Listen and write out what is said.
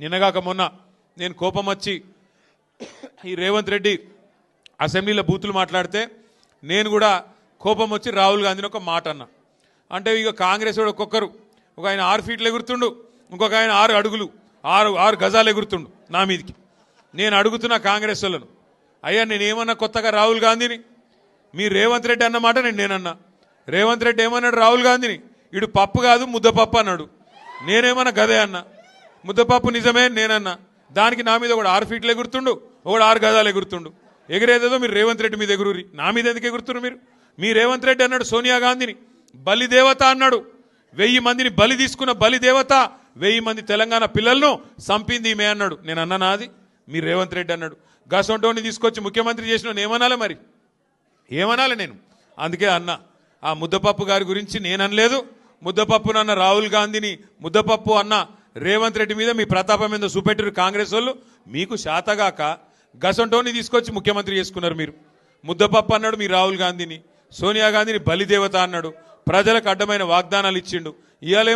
నిన్నగాక మొన్న నేను కోపం వచ్చి ఈ రేవంత్ రెడ్డి అసెంబ్లీలో బూతులు మాట్లాడితే నేను కూడా కోపం వచ్చి రాహుల్ గాంధీని ఒక మాట అన్నా. అంటే ఇక కాంగ్రెస్ వాడు ఒక్కొక్కరు ఒక ఆయన ఆరు ఫీట్లు ఎగురుతుండు ఇంకొక ఆయన ఆరు అడుగులు ఆరు ఆరు గజాలు ఎగురుతుండు నా మీదికి. నేను అడుగుతున్నా కాంగ్రెస్ వాళ్ళను అయ్యా నేనేమన్నా కొత్తగా రాహుల్ గాంధీని? మీ రేవంత్ రెడ్డి అన్నమాట నేను నేనన్నా. రేవంత్ రెడ్డి ఏమన్నాడు రాహుల్ గాంధీని? ఇడు పప్పు కాదు ముద్దపప్పు అన్నాడు. నేనేమన్నా గదే అన్నా? ముద్దపప్పు నిజమే నేనన్నా. దానికి నా మీద ఒకడు ఆరు ఫీట్లు ఎగురుతుండు ఒకడు ఆరు గదాలు ఎగురుతుండు ఎగిరేదేదో మీరు రేవంత్ రెడ్డి మీద ఎగురురి. నా మీద ఎందుకు ఎగురుతున్నారు మీరు? మీ రేవంత్ రెడ్డి అన్నాడు సోనియా గాంధీని. బలి దేవత అన్నాడు. వెయ్యి మందిని బలి తీసుకున్న బలి దేవత వెయ్యి మంది తెలంగాణ పిల్లలను సంపింది ఈమె అన్నాడు. నేను అన్నా నాది. మీ రేవంత్ రెడ్డి అన్నాడు. గసొంటోని తీసుకొచ్చి ముఖ్యమంత్రి చేసిన ఏమనాలి మరి? ఏమనాలి నేను? అందుకే అన్న ఆ ముద్దపప్పు గారి గురించి నేను అనలేదు. ముద్దపప్పునన్న రాహుల్ గాంధీని ముద్దపప్పు అన్న రేవంత్ రెడ్డి మీద మీ ప్రతాపం మీద చూపెట్టారు కాంగ్రెస్ వాళ్ళు. మీకు శాతగాక గసంటోని తీసుకొచ్చి ముఖ్యమంత్రి చేసుకున్నారు మీరు. ముద్దపప్పు అన్నాడు మీ రాహుల్ గాంధీని. సోనియా గాంధీని బలిదేవత అన్నాడు. ప్రజలకు అడ్డమైన వాగ్దానాలు ఇచ్చిండు. ఇవాళ